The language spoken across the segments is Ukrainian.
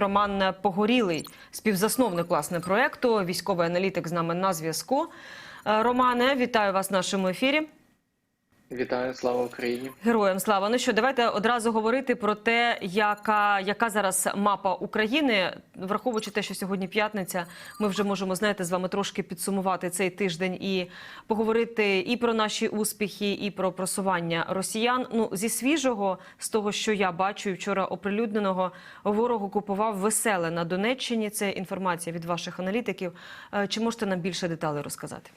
Роман Погорілий, співзасновник власне проекту, військовий аналітик з нами на зв'язку. Е, Романе, вітаю вас в нашому ефірі. Вітаю, слава Україні. Героям слава. Ну що, давайте одразу говорити про те, яка, яка зараз мапа України, враховуючи те, що сьогодні п'ятниця, ми вже можемо знаєте, з вами трошки підсумувати цей тиждень і поговорити і про наші успіхи, і про просування росіян. Ну зі свіжого, з того, що я бачу, вчора оприлюдненого, ворог окупував веселе на Донеччині. Це інформація від ваших аналітиків. Е, Чи можете нам більше деталей розказати?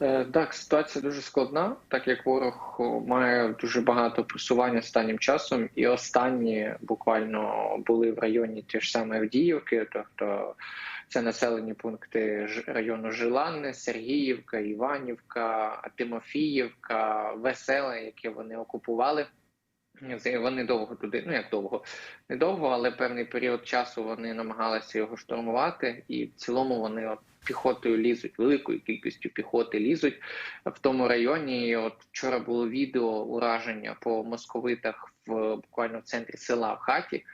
Е, Так, ситуація дуже складна, так як ворог має дуже багато просування останнім часом, і останні буквально були в районі ті ж саме Авдіївки, тобто це населені пункти району Жиланне, Сергіївка, Іванівка, Тимофіївка, Веселе, які вони окупували. Вони довго туди, ну як довго, не довго, але певний період часу вони намагалися його штурмувати, і в цілому вони от піхотою лізуть, великою кількістю піхоти лізуть в тому районі. І от вчора було відео ураження по московитах в буквально в центрі села в хаті,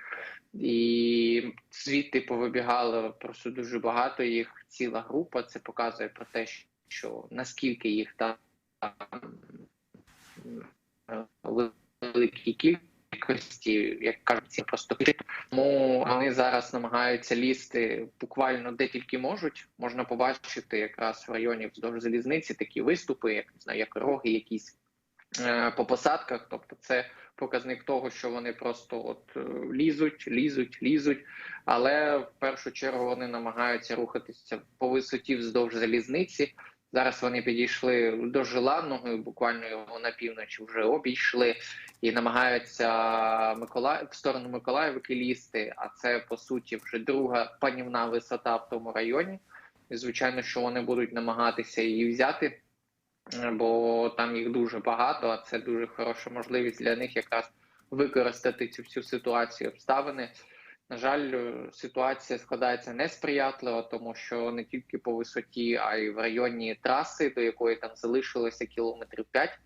і звідти повибігало просто дуже багато їх. Ціла група. Це показує про те, що наскільки їх там е, великій кількості, як кажуть, просто тому вони зараз намагаються лізти буквально де тільки можуть. Можна побачити якраз в районі вздовж залізниці такі виступи, як не знаю, як роги, якісь е, по посадках. Тобто, це показник того, що вони просто от е, лізуть, лізуть, лізуть. Але в першу чергу вони намагаються рухатися по висоті вздовж залізниці. Зараз вони підійшли до Желанного, буквально його на півночі вже обійшли і намагаються Миколаїв в сторону Миколаївки лізти. А це по суті вже друга панівна висота в тому районі. І звичайно, що вони будуть намагатися її взяти, бо там їх дуже багато. А це дуже хороша можливість для них якраз використати цю всю ситуацію обставини. На жаль, е, ситуація складається несприятливо, тому що не тільки по висоті, а й в районі траси, до якої там залишилося кілометрів 5.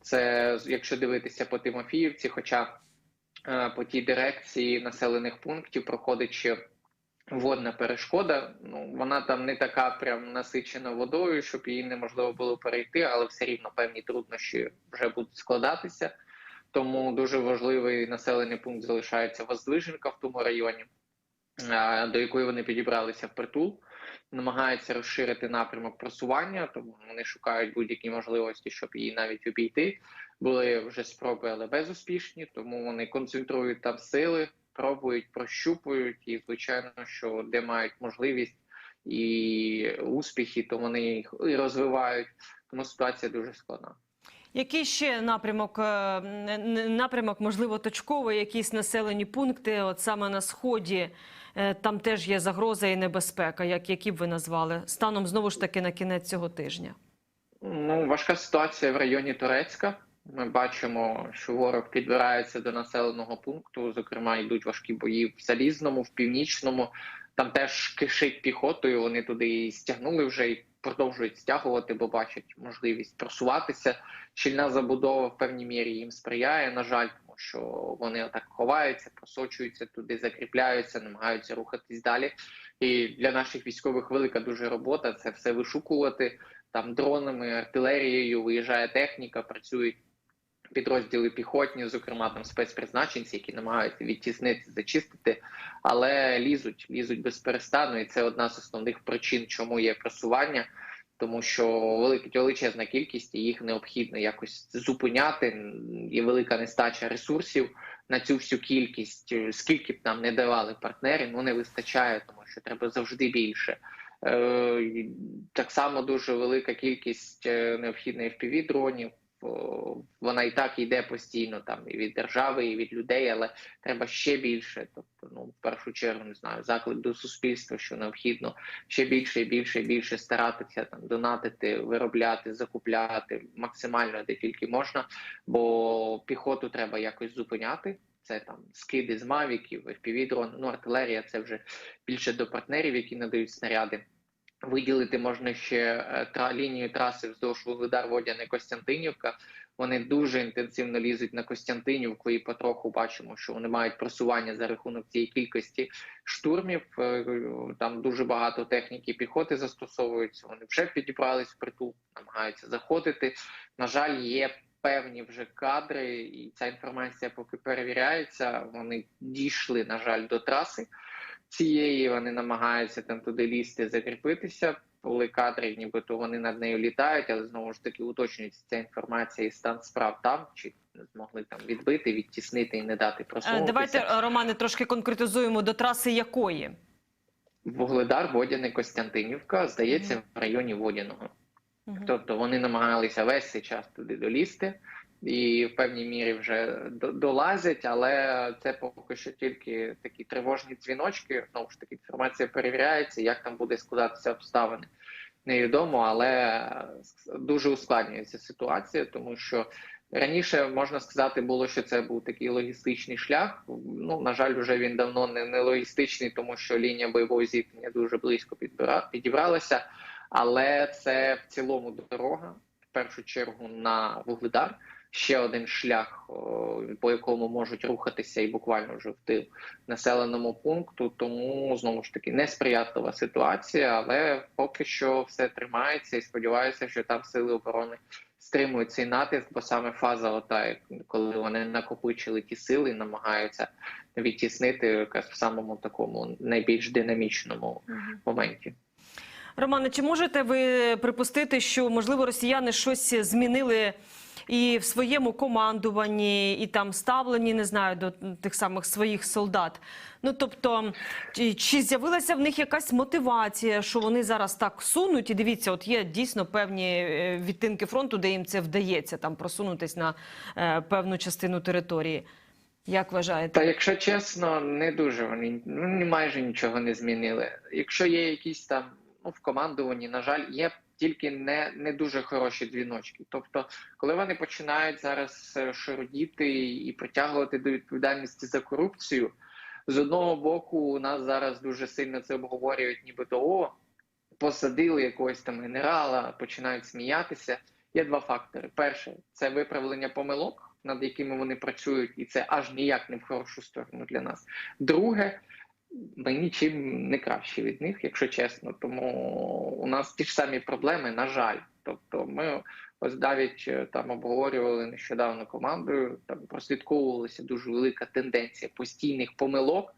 Це якщо дивитися по Тимофіївці, хоча е, по тій дирекції населених пунктів проходить ще водна перешкода. Ну вона там не така прям насичена водою, щоб її неможливо було перейти, але все рівно певні труднощі вже будуть складатися. Тому дуже важливий населений пункт залишається Воздвиженка в тому районі, е, до якої вони підібралися в притул. Намагаються розширити напрямок просування, тому вони шукають будь-які можливості, щоб її навіть обійти. Були вже спроби, але безуспішні, тому вони концентрують там сили, пробують, прощупують, і звичайно, що де мають можливість і успіхи, то вони їх і розвивають. Тому ситуація дуже складна. Який ще напрямок, е, напрямок, можливо, точковий, якісь населені пункти, от саме на сході, е, там теж є загроза і небезпека, як які б ви назвали, станом знову ж таки на кінець цього тижня. Ну, важка ситуація в районі Турецька. Ми бачимо, що ворог підбирається до населеного пункту. Зокрема, йдуть важкі бої в залізному, в північному. Там теж кишить піхотою. Вони туди і стягнули вже і продовжують стягувати, бо бачать можливість просуватися. Щільна забудова в певній мірі їм сприяє. На жаль, тому що вони так ховаються, просочуються туди, закріпляються, намагаються рухатись далі. І для наших військових велика дуже робота це все вишукувати там дронами, артилерією. Виїжджає техніка, працюють підрозділи піхотні, зокрема там спецпризначенці, які намагаються відтіснити, зачистити, але лізуть, лізуть без перестану, і це одна з основних причин, чому є просування. Тому що велика величезна кількість і їх необхідно якось зупиняти. Є велика нестача ресурсів на цю всю кількість. Скільки б нам не давали партнери, ну не вистачає, тому що треба завжди більше. Е, Так само дуже велика кількість е, необхідної fpv дронів. О, Вона і так йде постійно там і від держави, і від людей, але треба ще більше. Тобто, ну в першу чергу не знаю, заклик до суспільства, що необхідно ще більше і більше і більше старатися там донатити, виробляти, закупляти максимально де тільки можна, бо піхоту треба якось зупиняти. Це там скиди з мавіків, fpv дрон ну артилерія. Це вже більше до партнерів, які надають снаряди. Виділити можна ще е, тра лінію траси вздовж Вугледар Водяне Костянтинівка. Вони дуже інтенсивно лізуть на Костянтинівку, і потроху бачимо, що вони мають просування за рахунок цієї кількості штурмів. Е, Там дуже багато техніки піхоти застосовуються. Вони вже підібрались в притул, намагаються заходити. На жаль, є певні вже кадри, і ця інформація поки перевіряється. Вони дійшли, на жаль, до траси цієї. Вони намагаються там туди лізти, закріпитися. Були кадри, нібито вони над нею літають, але знову ж таки уточнюється ця інформація і стан справ там, чи змогли там відбити, відтіснити і не дати Е, просунутися. Давайте, е, Романе, трошки конкретизуємо до траси якої. Вугледар, Водяне, Костянтинівка, здається, в районі Водяного. Тобто вони намагалися весь цей час туди долізти і в певній мірі вже до- долазять, але це поки що тільки такі тривожні дзвіночки. Знову ж таки, інформація перевіряється, як там буде складатися обставини. Невідомо, але дуже ускладнюється ситуація, тому що раніше можна сказати було, що це був такий логістичний шлях. Ну на жаль, вже він давно не, не логістичний, тому що лінія бойового зіткнення дуже близько підбира- підібралася. Але це в цілому дорога, в першу чергу на вугледар. Ще один шлях, по якому можуть рухатися і буквально вже в тил населеному пункту. Тому знову ж таки несприятлива ситуація, але поки що все тримається і сподіваюся, що там сили оборони стримують цей натиск, бо саме фаза, ота, коли вони накопичили ті сили, і намагаються відтіснити якраз в самому такому найбільш динамічному моменті. Романе, чи можете ви припустити, що можливо росіяни щось змінили і в своєму командуванні, і там ставленні, не знаю, до тих самих своїх солдат? Ну тобто, чи, з'явилася в них якась мотивація, що вони зараз так сунуть? І дивіться, от є дійсно певні е, відтинки фронту, де їм це вдається там просунутись на е, певну частину території. Як вважаєте? Та якщо чесно, не дуже вони ну майже нічого не змінили. Якщо є якісь там ну в командуванні, на жаль, є тільки не, не дуже хороші дзвіночки. Тобто, коли вони починають зараз е, шародіти і притягувати до відповідальності за корупцію, з одного боку, у нас зараз дуже сильно це обговорюють, нібито о, посадили якогось там генерала, починають сміятися. Є два фактори: перше це виправлення помилок, над якими вони працюють, і це аж ніяк не в хорошу сторону для нас. Друге, ми нічим не кращі від них, якщо чесно. Тому у нас ті ж самі проблеми, на жаль. Тобто, ми ось навіть е, там обговорювали нещодавно командою. Там прослідковувалася дуже велика тенденція постійних помилок.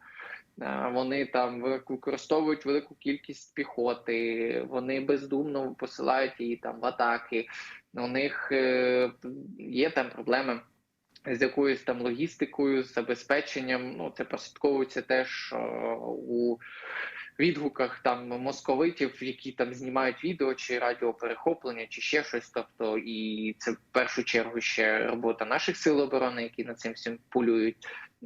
Е, Вони там використовують велику кількість піхоти, вони бездумно посилають її там в атаки. У них е, є там проблеми з якоюсь там логістикою, забезпеченням. Ну це прослідковується теж е, у відгуках там московитів, які там знімають відео чи радіоперехоплення, чи ще щось. Тобто, і це в першу чергу ще робота наших сил оборони, які над цим всім полюють.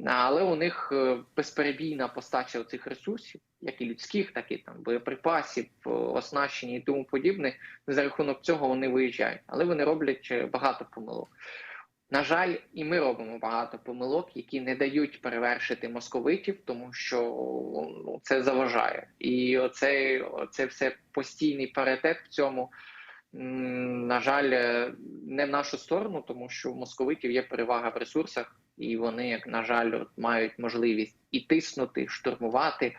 Але у них е, безперебійна постача цих ресурсів, як і людських, так і там боєприпасів, е, оснащення і тому подібне. За рахунок цього вони виїжджають, але вони роблять багато помилок. На жаль, і ми робимо багато помилок, які не дають перевершити московитів, тому що ну, це заважає. І оцей, оце все постійний паритет в цьому. На жаль, е, не в нашу сторону, тому що у московитів є перевага в ресурсах, і вони, як на жаль, от, мають можливість і тиснути, штурмувати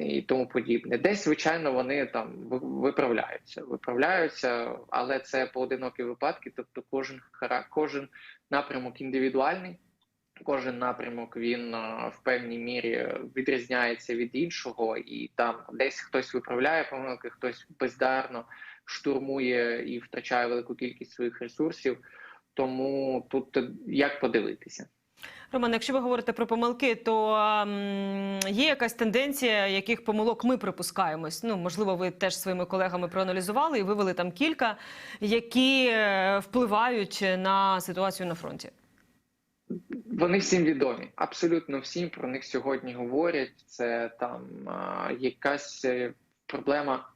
і тому подібне. Десь, звичайно, вони там виправляються, виправляються, але це поодинокі випадки. Тобто, кожен кожен напрямок індивідуальний. Кожен напрямок він в певній мірі відрізняється від іншого, і там десь хтось виправляє помилки, хтось бездарно штурмує і втрачає велику кількість своїх ресурсів. Тому тут е, як подивитися. Роман, якщо ви говорите про помилки, то м, є якась тенденція, яких помилок ми припускаємось. Ну, можливо, ви теж своїми колегами проаналізували і вивели там кілька, які е, впливають на ситуацію на фронті. Вони всім відомі, абсолютно всім про них сьогодні говорять. Це там а, якась е, проблема.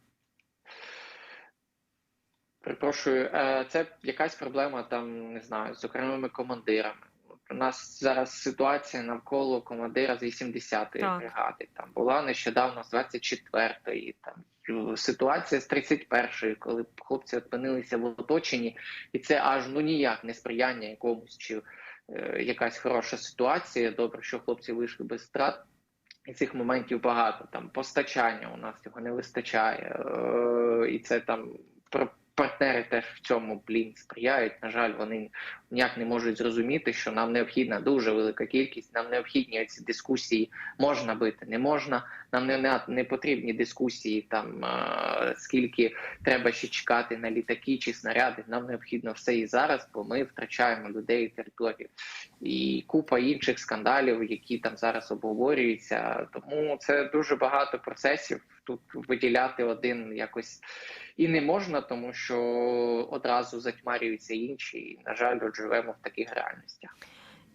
Перепрошую, е, це якась проблема там, не знаю, з окремими командирами. У нас зараз ситуація навколо командира з 80-ї Так. бригади. Там була нещодавно з 24-ї. Там е, ситуація з 31-ї, коли хлопці опинилися в оточенні, і це аж ну ніяк не сприяння якомусь чи е, якась хороша ситуація. Добре, що хлопці вийшли без страт. І цих моментів багато. Там постачання у нас цього не вистачає, е, і це там про партнери теж в цьому блін сприяють. На жаль, вони ніяк не можуть зрозуміти, що нам необхідна дуже велика кількість. Нам необхідні ці дискусії можна бити, не можна. Нам не, не, не потрібні дискусії там е, скільки треба ще чекати на літаки чи снаряди. Нам необхідно все і зараз, бо ми втрачаємо людей і територію. І купа інших скандалів, які там зараз обговорюються. Тому це дуже багато процесів. Тут виділяти один якось і не можна, тому що одразу затьмарюються інші. І, на жаль, живемо в таких реальностях.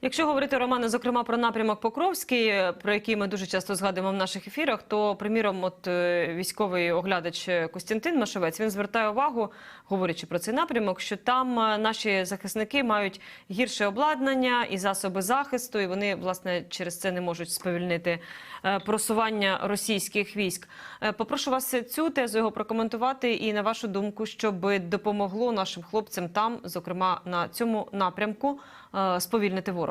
Якщо говорити Романе, зокрема про напрямок Покровський, про який ми дуже часто згадуємо в наших ефірах, то приміром, от е, військовий оглядач Костянтин Машовець він звертає увагу, говорячи про цей напрямок, що там е, наші захисники мають гірше обладнання і засоби захисту, і вони власне через це не можуть сповільнити е, просування російських військ. Попрошу вас цю тезу його прокоментувати і на вашу думку, щоб допомогло нашим хлопцям там, зокрема на цьому напрямку, сповільнити ворога.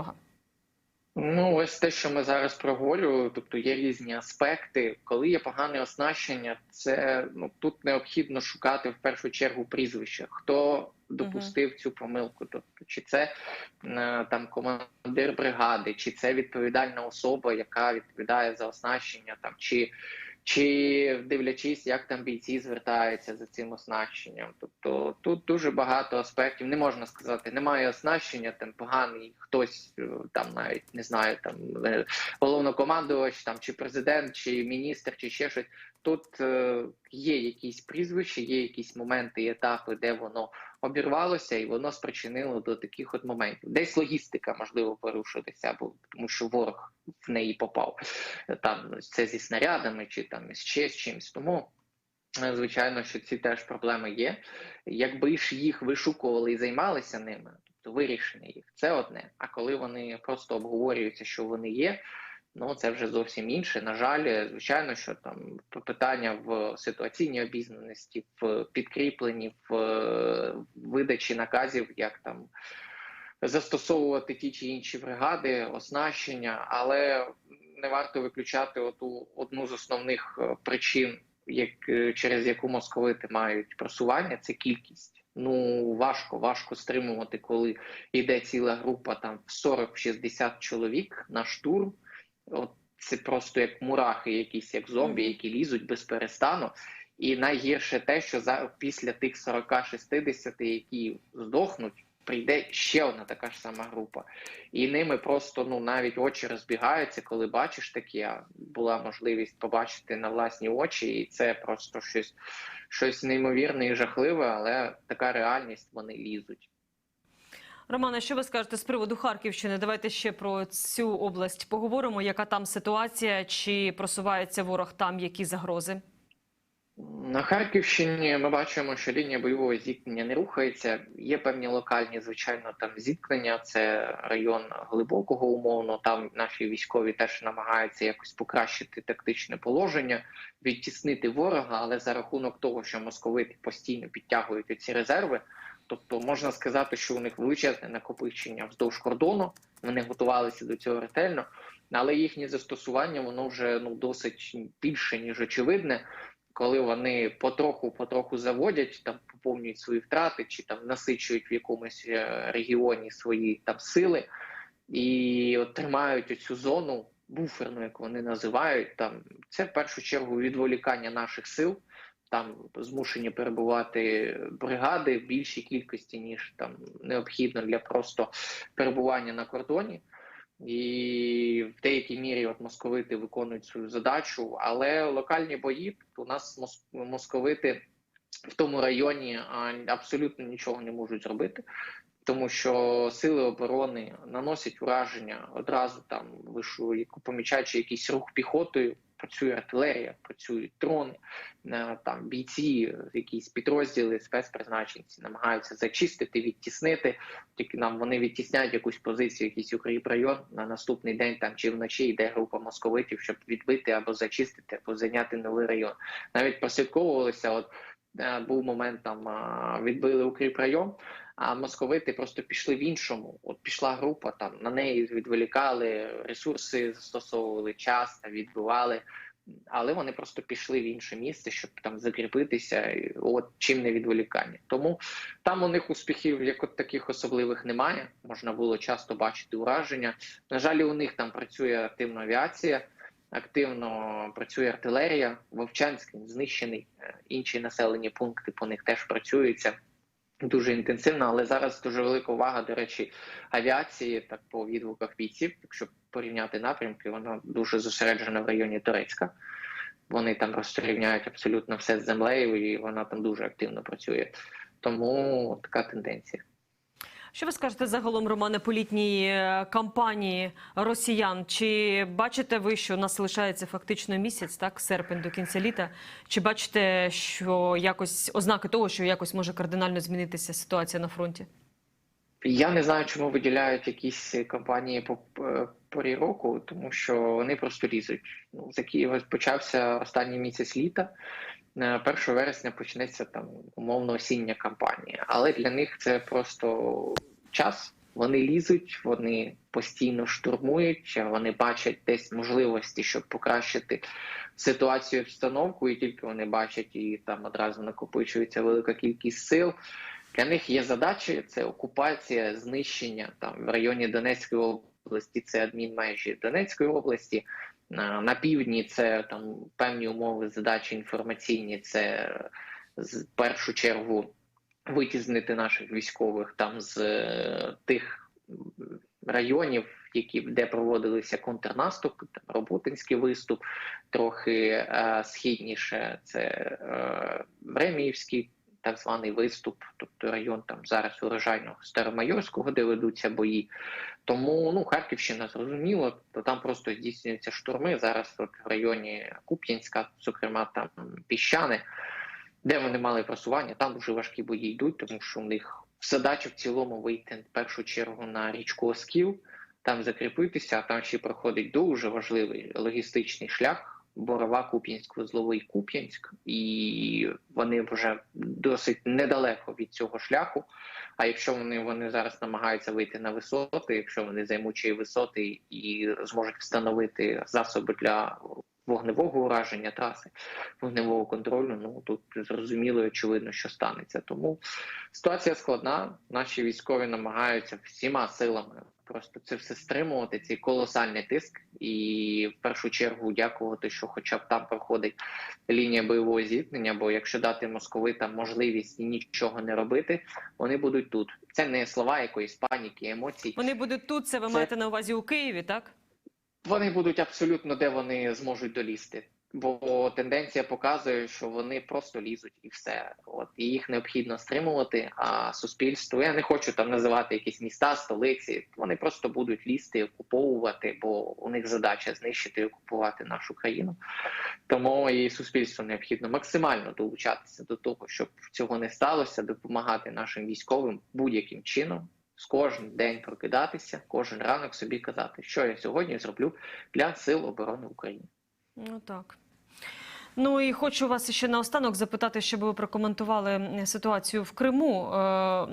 Ну, ось те, що ми зараз проговорюємо, тобто є різні аспекти. Коли є погане оснащення, це ну тут необхідно шукати в першу чергу прізвище, хто допустив цю помилку. Тобто, чи це е, там командир бригади, чи це відповідальна особа, яка відповідає за оснащення, там чи. Чи дивлячись, як там бійці звертаються за цим оснащенням, тобто тут дуже багато аспектів. Не можна сказати, немає оснащення, там поганий хтось е, там навіть не знаю, там е, головнокомандувач, там чи президент, чи міністр, чи ще щось. Тут е, є якісь прізвища, є якісь моменти, етапи, де воно обірвалося, і воно спричинило до таких от моментів. Десь логістика можливо порушилася, або тому що ворог в неї попав там це зі снарядами, чи там ще з чимось. Тому е, звичайно, що ці теж проблеми є. Якби ж їх вишукували і займалися ними, тобто вирішення їх, це одне. А коли вони просто обговорюються, що вони є. Ну, це вже зовсім інше. На жаль, звичайно, що там питання в ситуаційній обізнаності, в підкріпленні, в е, видачі наказів, як там застосовувати ті чи інші бригади, оснащення, але не варто виключати оту одну з основних е, причин, як е, через яку московити мають просування, це кількість. Ну важко, важко стримувати, коли йде ціла група там в 40-60 чоловік на штурм. От це просто як мурахи, якісь як зомбі, які лізуть без перестану. І найгірше те, що за після тих 40-60, які здохнуть, прийде ще одна така ж сама група, і ними просто ну навіть очі розбігаються, коли бачиш такі. А була можливість побачити на власні очі, і це просто щось, щось неймовірне і жахливе, але така реальність вони лізуть. Романе, що ви скажете з приводу Харківщини? Давайте ще про цю область поговоримо. Яка там ситуація? Чи просувається ворог там? Які загрози? На Харківщині ми бачимо, що лінія бойового зіткнення не рухається. Є певні локальні, звичайно, там зіткнення. Це район глибокого умовно. Там наші військові теж намагаються якось покращити тактичне положення, відтіснити ворога, але за рахунок того, що московити постійно підтягують ці резерви. Тобто можна сказати, що у них величезне накопичення вздовж кордону. Вони готувалися до цього ретельно, але їхнє застосування воно вже ну досить більше ніж очевидне коли вони потроху-потроху заводять, там поповнюють свої втрати, чи там насичують в якомусь е, регіоні свої там сили і от тримають оцю зону буферну, як вони називають. Там це в першу чергу відволікання наших сил. Там змушені перебувати бригади в більшій кількості ніж там необхідно для просто перебування на кордоні. І в деякій мірі от московити виконують свою задачу, але локальні бої у нас московити в тому районі абсолютно нічого не можуть зробити, тому що сили оборони наносять ураження одразу там вишу, помічаючи якийсь рух піхотою, працює артилерія, працюють дрони, е, там бійці, якісь підрозділи, спецпризначенці намагаються зачистити, відтіснити. Тільки нам вони відтісняють якусь позицію, якийсь укріпрайон на наступний день там чи вночі йде група московитів, щоб відбити або зачистити, або зайняти новий район. Навіть прослідковувалися От був момент там а, відбили укріпрайон, а московити просто пішли в іншому. От пішла група, там на неї відволікали ресурси, застосовували час відбивали. Але вони просто пішли в інше місце, щоб там закріпитися. От чим не відволікання. Тому там у них успіхів як от таких особливих немає. Можна було часто бачити ураження. На жаль, у них там працює активна авіація, активно працює артилерія. Вовчанський знищений. Е, Інші населені пункти по них теж працюються. Дуже інтенсивно, але зараз дуже велика увага, до речі, авіації, так по відгуках бійців. Якщо порівняти напрямки, вона дуже зосереджена в районі Турецька. Вони там розрівняють абсолютно все з землею, і вона там дуже активно працює. Тому така тенденція. Що ви скажете загалом, Романе, по літній е, кампанії росіян? Чи бачите ви, що у нас лишається фактично місяць, так, серпень до кінця літа? Чи бачите, що якось ознаки того, що якось може кардинально змінитися ситуація на фронті? Я не знаю, чому виділяють якісь кампанії по е, порі року, тому що вони просто лізуть. Ну, за Києва почався останній місяць літа. Е, 1 вересня почнеться там умовно осіння кампанія, але для них це просто час. Вони лізуть, вони постійно штурмують, вони бачать десь можливості, щоб покращити ситуацію, обстановку, і тільки вони бачать і там одразу накопичується велика кількість сил. Для них є задачі: це окупація, знищення там в районі Донецької області. Це адмінмежі Донецької області. На, півдні це там певні умови, задачі інформаційні. Це з першу чергу витіснити наших військових там з е, тих районів, які де проводилися контрнаступи, там Роботинський виступ, трохи е, східніше. Це е, Времіївський так званий виступ, тобто район там зараз урожайного Старомайорського, де ведуться бої. Тому ну Харківщина зрозуміло, то там просто здійснюються штурми. Зараз от в районі Куп'янська, зокрема там Піщани, де вони мали просування, там дуже важкі бої йдуть, тому що у них задача в цілому вийти в першу чергу на річку Оскіл, там закріпитися, а там ще проходить дуже важливий логістичний шлях. Борова, Куп'янськ, Вузловий Куп'янськ, і вони вже досить недалеко від цього шляху. А якщо вони вони зараз намагаються вийти на висоти, якщо вони займуть висоти і зможуть встановити засоби для вогневого ураження траси, вогневого контролю, ну тут зрозуміло і очевидно, що станеться. Тому ситуація складна. Наші військові намагаються всіма силами просто це все стримувати, цей колосальний тиск, і в першу чергу дякувати, що, хоча б там проходить лінія бойового зіткнення. Бо якщо дати московитам можливість нічого не робити, вони будуть тут. Це не слова якоїсь паніки, емоцій. Вони будуть тут. Це ви Це- маєте на увазі у Києві, так? Вони будуть абсолютно де вони зможуть долізти. Бо тенденція показує, що вони просто лізуть і все. От і їх необхідно стримувати. А суспільство я не хочу там називати якісь міста, столиці. Вони просто будуть лізти, окуповувати, бо у них задача знищити і окупувати нашу країну. Тому і суспільству необхідно максимально долучатися до того, щоб цього не сталося, допомагати нашим військовим будь-яким чином. З кожен день прокидатися, кожен ранок собі казати, що я сьогодні зроблю для сил оборони України. Ну так. Ну і хочу вас ще наостанок запитати, щоб ви прокоментували ситуацію в Криму. Е,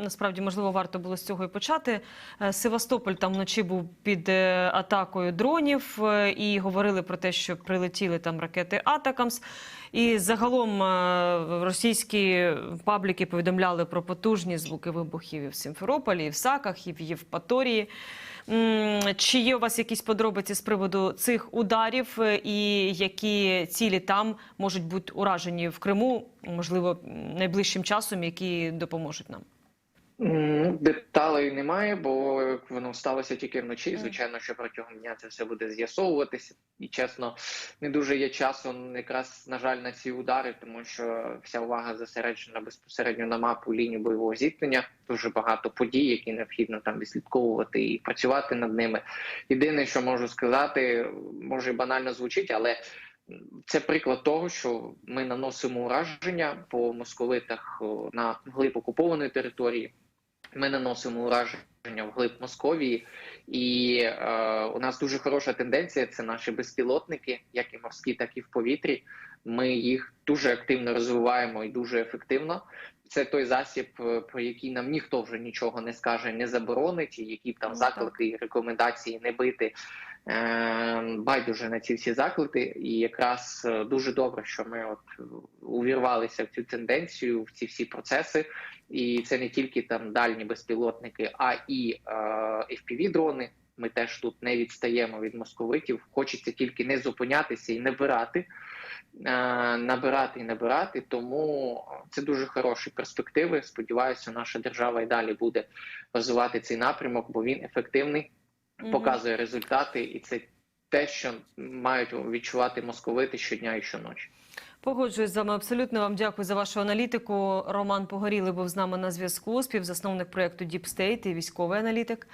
насправді, можливо, варто було з цього і почати. Е, Севастополь там вночі був під е, атакою дронів, і говорили про те, що прилетіли там ракети Атакамс. І загалом російські пабліки повідомляли про потужні звуки вибухів і в Сімферополі, і в Саках, і в Євпаторії. Чи є у вас якісь подробиці з приводу цих ударів е, і які цілі там можуть бути уражені в Криму, можливо, найближчим часом, які допоможуть нам? Деталей немає, бо воно сталося тільки вночі. Звичайно, що протягом дня це все буде з'ясовуватися. І чесно, не дуже є часу якраз, на жаль, на ці удари, тому що вся увага зосереджена безпосередньо на мапу лінії бойового зіткнення. Дуже багато подій, які необхідно там відслідковувати і працювати над ними. Єдине, що можу сказати, може банально звучить, але це приклад того, що ми наносимо ураження по московитах на глиб окупованої території. Ми наносимо ураження в глиб Московії, і е, у нас дуже хороша тенденція. Це наші безпілотники, як і морські, так і в повітрі. Ми їх дуже активно розвиваємо і дуже ефективно. Це той засіб, е, про який нам ніхто вже нічого не скаже, не заборонить, і які б там Ну, заклики і рекомендації не бити. Е, байдуже на ці всі заклики, і якраз е, дуже добре, що ми от е, увірвалися в цю тенденцію, в ці всі процеси. І це не тільки там дальні безпілотники, а і е, fpv дрони. Ми теж тут не відстаємо від московитів. Хочеться тільки не зупинятися і набирати, е, набирати і набирати. Тому це дуже хороші перспективи. Сподіваюся, наша держава і далі буде розвивати цей напрямок, бо він ефективний. Показує результати, і це те, що мають відчувати московити щодня і щоночі. Погоджуюсь з вами абсолютно. Вам дякую за вашу аналітику. Роман Погорілий був з нами на зв'язку, співзасновник проєкту Deep State і військовий аналітик.